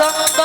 자